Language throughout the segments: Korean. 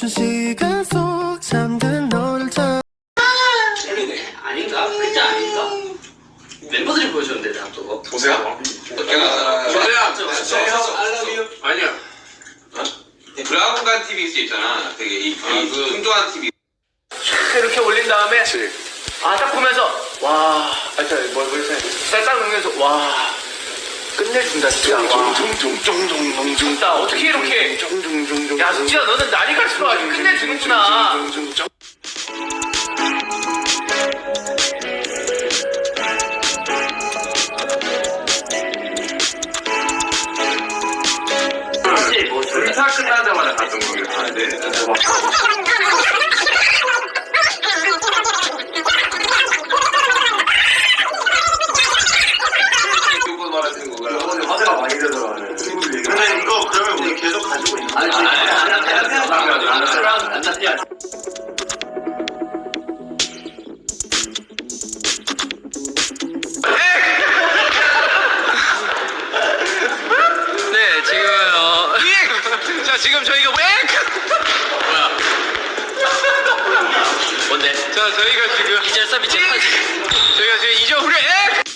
멈춘 시간 속 잠든 너를 찾아 틀리네. 아닌가? 글자 아닌가? 멤버들이 보여줬는데 나 또. 보세요. 내가 조대야, I love you. 아니야. 브라운관 TV 있잖아. 되게 이, 이 그- 풍조한 TV. 이렇게 올린 다음에 아 딱 보면서 와 아니, 뭘, 뭘 해? 딱 보면서 와 끝내준다 진짜 와. 진짜 어떻게 이렇게 야 진짜 너는 날이 갈수록 아주 끝내주는구나 네 지금 어 자, 지금 저희가 왜? 뭐야? 뭔데? 자, 저희가 지금 이제서 미친 저희가 지금 이제 우리 에?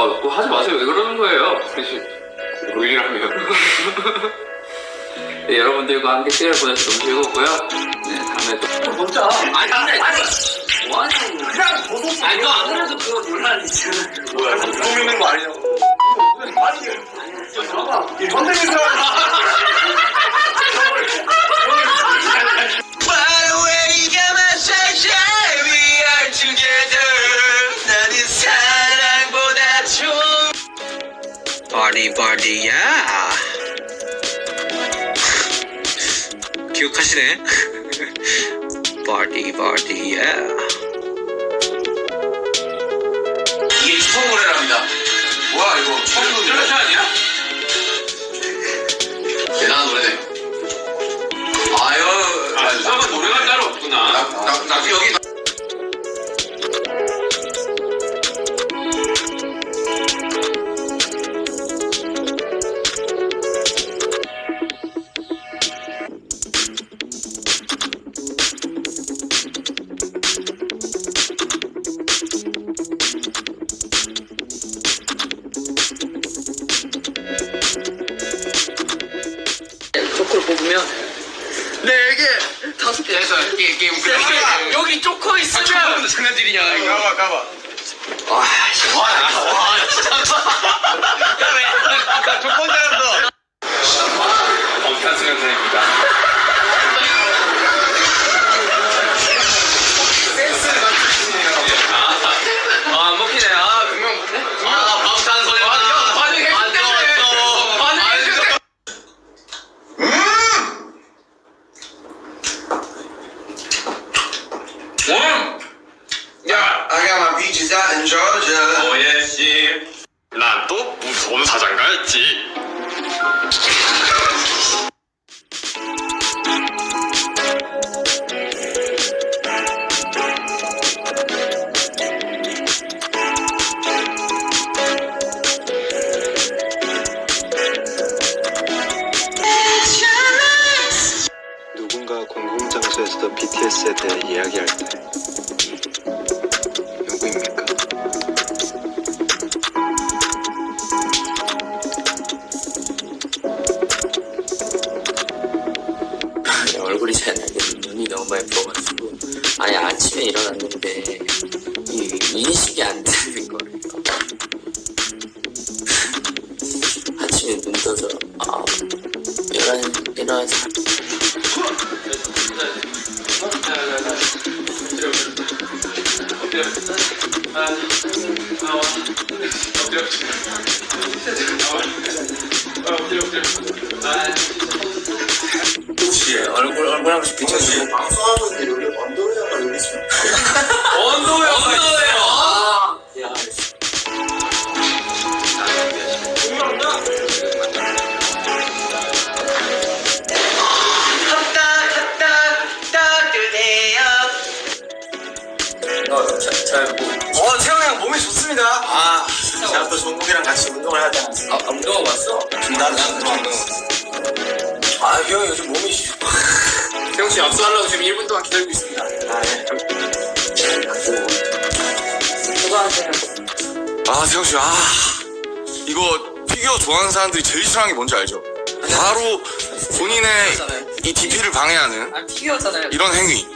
시간을 어, 뭐 하지 마세요 왜 그러는 거예요 사실 우리라면 네, 여러분들과 함께 시간을 보내서 너무 즐거웠고요 네 다음에 또 진짜. 아니 근데 아니 뭐하냐고 그냥 보소 아니 너안 그래도 그거 논란이지 뭐야? 꾸미는 거 아니냐고. 아니, 잠깐만. 이 선생님 바디 바디야. 기억하시네? 바디 바디야. 이게 추억 노래랍니다. 뭐야 이거 처음 듣는 노래 아니야? 대단한 노래네. 아유, 아, 수상한 노래가 따로 없구나. 나, 나, 나 여기 다섯 개. 그래서 게임 게임 그 여기 여기 쪼커 있으면 처음 장난질이냐 이거. 어. 가봐 가봐. 와, 씨. 와, 와, 진짜. 야, 왜? 나 조건 잘한다. 어, 편승현 선생입니다. 음. 야, I got my peaches out in Georgia. 오예 씨. 난 또 무서운 사장가였지. 양말 입어가지고 아예 아침에 일어났는데 이 인식이 안 되는 거예요. 아침에 눈 떠서 아 일어나 일어나서 엎드려 아, 엎드려 엎드려 엎드려 엎드려 엎드려 엎드려 혹시 얼굴 얼굴 한 번씩 비춰주고 방송하고 있는데 여기 언더웨어가 여기 있어. 언더웨어 언더웨어 아, 야. 어, 태형 형 몸이 좋습니다. 아, 제가 또 종국이랑 같이 운동을 하지 않았어요. 아, 운동하고 왔어? 나는 운동. 아, 그 형이 요즘 몸이 좋 태용 씨 압수하려고 지금 1분 동안 기다리고 있습니다. 아, 네. 아 세영 씨, 아 이거 피규어 좋아하는 사람들이 제일 싫어하는 게 뭔지 알죠? 바로 본인의 이 DP를 방해하는 아, 피규어잖아요. 이런 행위.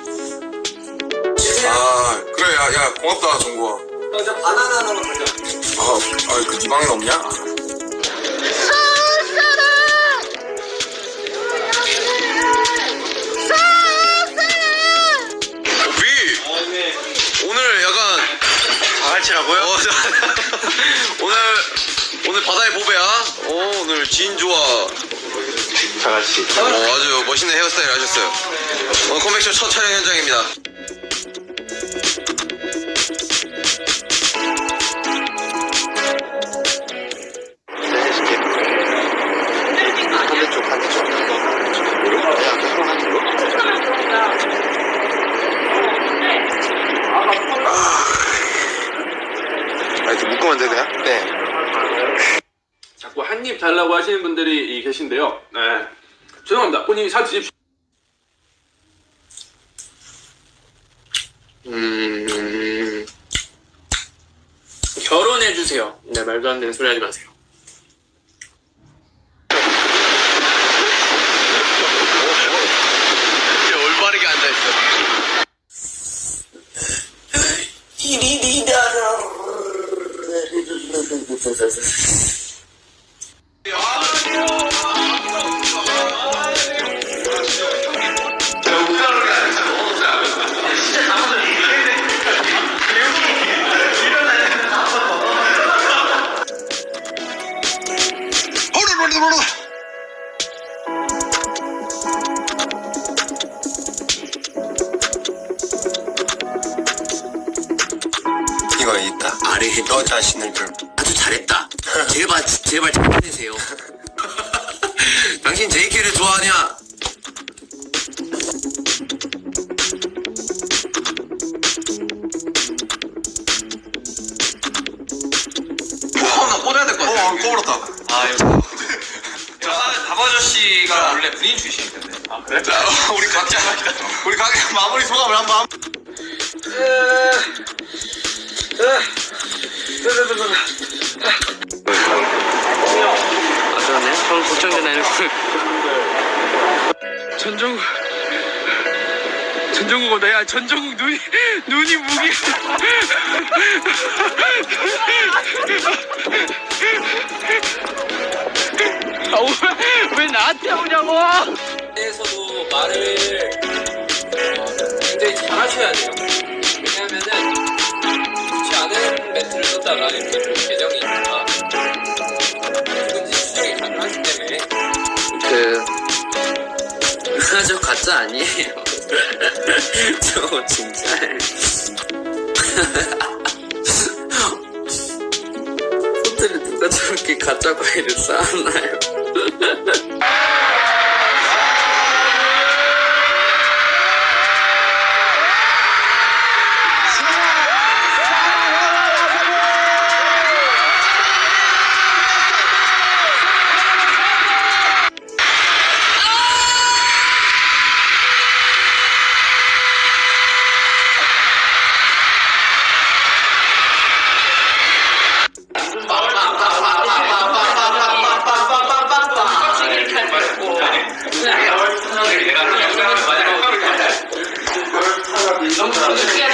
아 그래, 야, 야 고맙다 정구아. 형, 저 바나나. 아, 아그 네 방엔 없냐? 다같이라고요? 어, 오늘 오늘 바다의 보배야. 어, 오늘 지인 좋아. 다 같이 어, 아주 멋있는 헤어스타일 하셨어요. 오늘 컴백쇼 첫 촬영 현장입니다. 이렇게 묶으면 돼 그냥? 네 자꾸 한 입 달라고 하시는 분들이 이 계신데요. 네. 죄송합니다. 본인이 사 드십시오. 음. 결혼해 주세요. 네, 말도 안 되는 소리 하지 마세요. 있다 아래 너 자신을 좀 아주 잘했다. 제발 제발 잘해내세요. 당신 JK를 좋아하냐? 어, 될것 같아. 어. 아, 이거. 박아저씨가 원래 군인 출신인데. 아, 우리 각자, 우리 각자 마무리 소감을 한 번. 아, 걱정되나 이렇게. 전정국. 전정국 온다. 야, 전정국 눈이, 눈이 무기. 아, 왜, 왜 나한테 오냐고! 에서도 말을 아니에요. 저 진짜예요. 호텔에 누가 저렇게 가짜 과일을 쌓았나요? 너무 크게 하지 마.